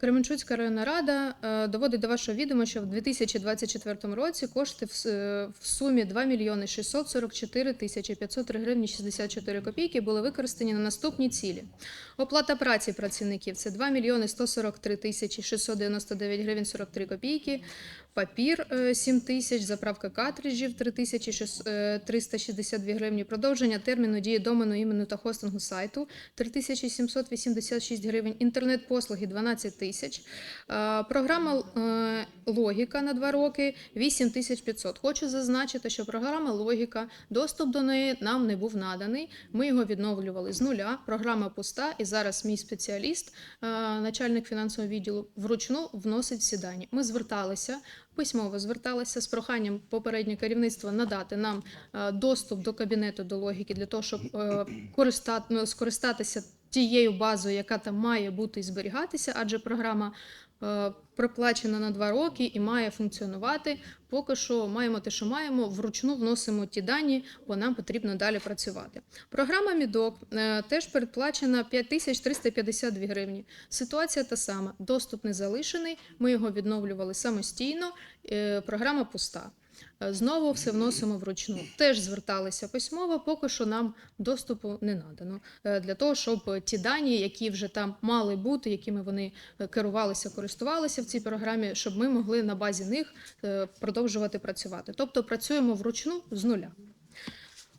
Кременчуцька районна рада е, доводить до вашого відома, що в 2024 році кошти в, сумі 2 мільйони 644 тисячі 503 гривні 64 копійки були використані на наступні цілі. Оплата праці працівників це 2 мільйони 143 тисячі 699 гривень 43 копійки. Папір е, 7 тисяч, заправка картриджів 3 тисячі шес- е, 362 гривні, продовження терміну дії домену імену та хостингу сайту 3786 гривень, інтернет-послуги 12 тисяч, Е, програма е, Логіка на 2 роки 8500. Хочу зазначити, що програма Логіка, доступ до неї нам не був наданий. Ми його відновлювали з нуля. Програма пуста, і зараз мій спеціаліст, е, начальник фінансового відділу, вручну вносить всі дані. Ми зверталися. Письмово зверталися з проханням попереднє керівництво надати нам е, доступ до кабінету до логіки для того, щоб е, ну, скористатися тією базою, яка там має бути і зберігатися, адже програма проплачена на два роки і має функціонувати. Поки що маємо те, що маємо, вручну вносимо ті дані, бо нам потрібно далі працювати. Програма Мідок е, теж передплачена 5352 гривні. Ситуація та сама. Доступ не залишений. Ми його відновлювали самостійно. е, Програма пуста. Е, Знову все вносимо вручну. Теж зверталися письмово, поки що нам доступу не надано. Е, Для того, щоб ті дані, які вже там мали бути, якими вони е, керувалися, користувалися в цій програмі, щоб ми могли на базі них продовжувати працювати. Тобто працюємо вручну з нуля.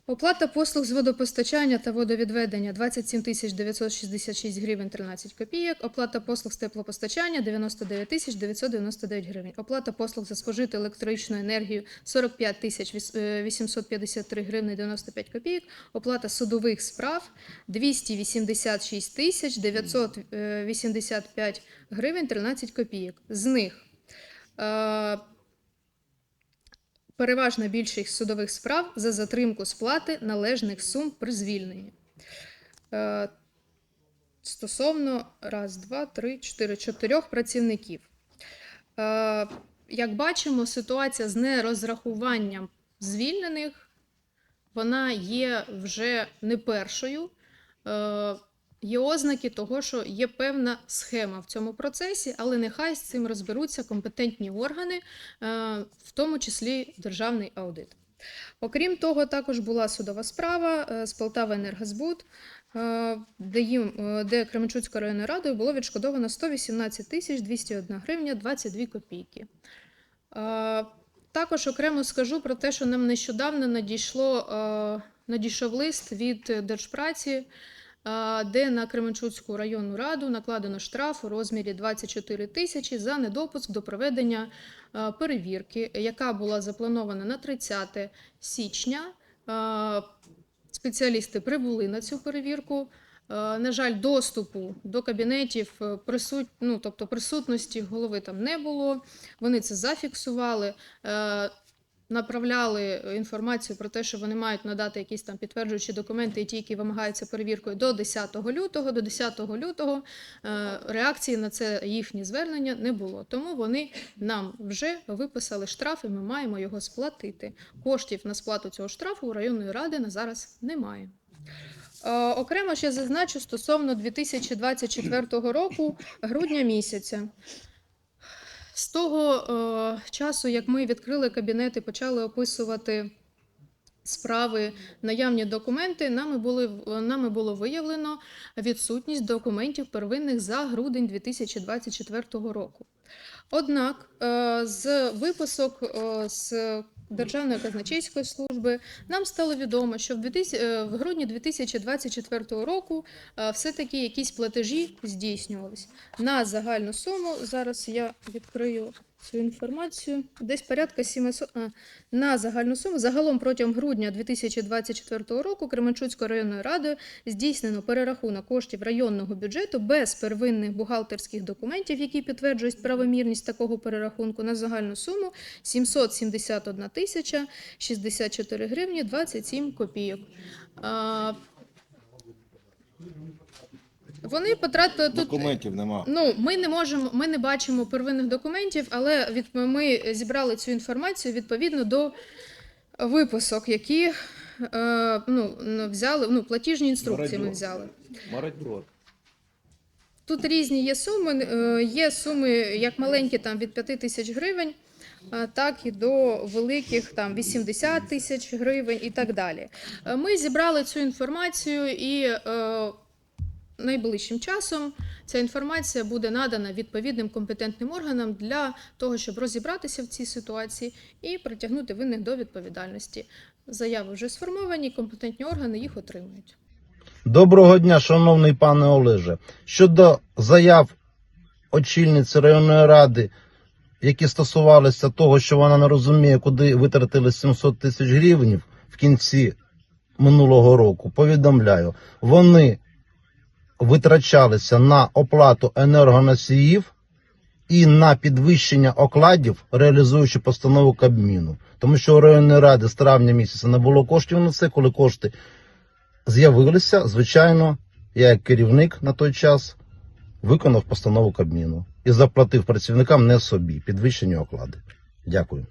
Оплата послуг з водопостачання та водовідведення 27 тисяч 966 гривень 13 копійок. Оплата послуг з теплопостачання 99 тисяч 999 гривень. Оплата послуг за спожиту електричну енергію 45 тисяч віс- е, 853 гривні 95 копійок. Оплата судових справ 286 тисяч 985 гривень 13 копійок. З них е, переважна більшість судових справ за затримку сплати належних сум при звільненні. Е, Стосовно раз, два, три, чотири, чотирьох працівників. Е, Як бачимо, ситуація з нерозрахуванням звільнених вона є вже не першою. Є ознаки того, що є певна схема в цьому процесі, але нехай з цим розберуться компетентні органи, е, в тому числі державний аудит. Окрім того, також була судова справа е, з Полтава Енергозбуд, е, де, їм, де Кременчуцькою районною радою було відшкодовано 118 тисяч 201 гривня 22 копійки. Також окремо скажу про те, що нам нещодавно надійшло, надійшов лист від Держпраці, де на Кременчуцьку районну раду накладено штраф у розмірі 24 тисячі за недопуск до проведення е, перевірки, яка була запланована на 30 січня. Е, Спеціалісти прибули на цю перевірку. Е, На жаль, доступу до кабінетів е, присут... ну, тобто присутності голови там не було. Вони це зафіксували. Е, Направляли інформацію про те, що вони мають надати якісь там підтверджуючі документи, і ті, які вимагаються перевіркою до 10 лютого. До 10 лютого е, реакції на це їхнє звернення не було. Тому вони нам вже виписали штраф, і ми маємо його сплатити. Коштів на сплату цього штрафу у районної ради на зараз немає. Е, Окремо ще зазначу стосовно 2024 року, грудня місяця. З того е, часу, як ми відкрили кабінет і почали описувати справи, наявні документи, нами, були, нами було виявлено відсутність документів первинних за грудень 2024 року. Однак е, з виписок е, з Державної казначейської служби нам стало відомо, що в 2000 е, грудні 2024 року все-таки якісь платежі здійснювались на загальну суму. Зараз я відкрию цю інформацію. Десь порядка 700, а, на загальну суму. Загалом протягом грудня 2024 року Кременчуцькою районною радою здійснено перерахунок коштів районного бюджету без первинних бухгалтерських документів, які підтверджують правомірність такого перерахунку на загальну суму 771 тисяча 64 гривні 27 копійок. Вони потратили тут Документів нема. Ну, ми не можемо, ми не бачимо первинних документів, але від ми зібрали цю інформацію відповідно до виписок, які е, ну, взяли, ну, платіжні інструкції ми взяли. Боротьба. тут різні є суми. Е, Є суми як маленькі, там від 5 тисяч гривень, так і до великих там 80 тисяч гривень і так далі. Е, Ми зібрали цю інформацію і е, найближчим часом ця інформація буде надана відповідним компетентним органам для того, щоб розібратися в цій ситуації і притягнути винних до відповідальності. Заяви вже сформовані, компетентні органи їх отримують. Доброго дня, шановний пане Олеже. Щодо заяв очільниці районної ради, які стосувалися того, що вона не розуміє, куди витратили 700 тисяч гривень в кінці минулого року, повідомляю, вони витрачалися на оплату енергоносіїв і на підвищення окладів, реалізуючи постанову Кабміну. Тому що у районної ради з травня місяця не було коштів на це, коли кошти з'явилися, звичайно, я як керівник на той час виконав постанову Кабміну і заплатив працівникам не собі підвищені оклади. Дякую.